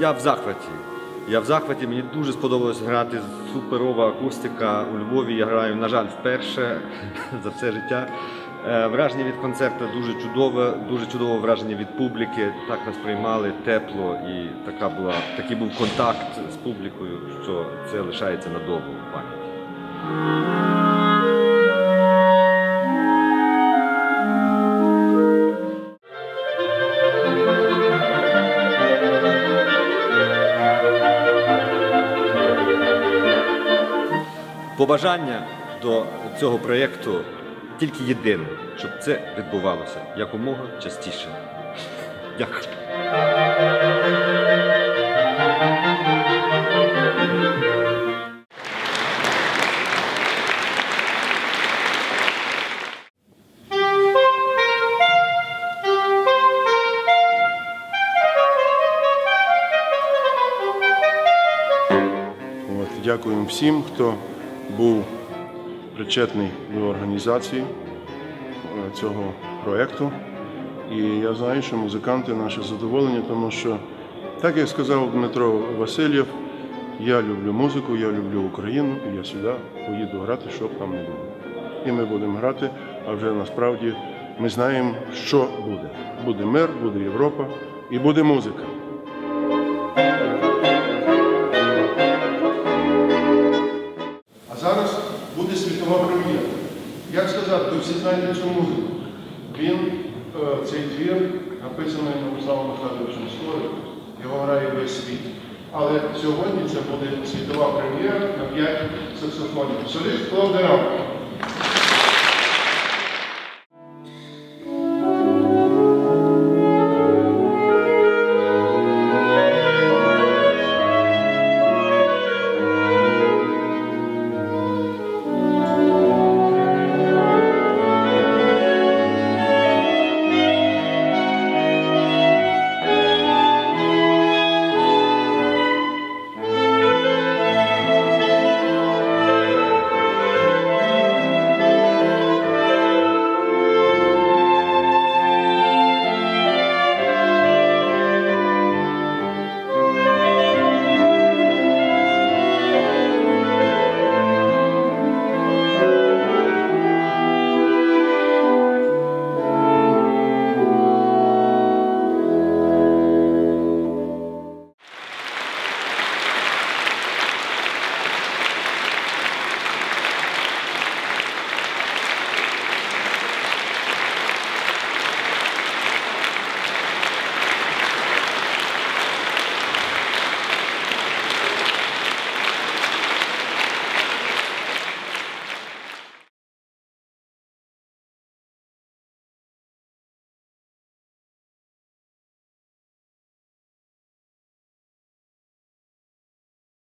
я в захваті. Я в захваті, мені дуже сподобалось грати суперова акустика у Львові. Я граю, на жаль, вперше за все життя. Е, Враження від концерту дуже чудове, дуже чудове враження від публіки. Так нас приймали тепло і така була, такий був контакт з публікою, що це лишається надовго в пам'яті. Побажання до цього проєкту тільки єдине, щоб це відбувалося якомога частіше. Дякую. Дякуємо всім, хто був причетний до організації е, цього проєкту. І я знаю, що музиканти наше задоволення, тому що, так як сказав Дмитро Васильєв, я люблю музику, я люблю Україну, і я сюди поїду грати, що там не було. І ми будемо грати, а вже насправді ми знаємо, що буде. Буде мир, буде Європа і буде музика. Світова. Як сказати, всі знаєте цю музику. Він, е, цей твір, написаний Мирославом Михайловичем Слові, його грає весь світ. Але сьогодні це буде світова прем'єра на п'ять саксофонів. Соліст Клаудерав.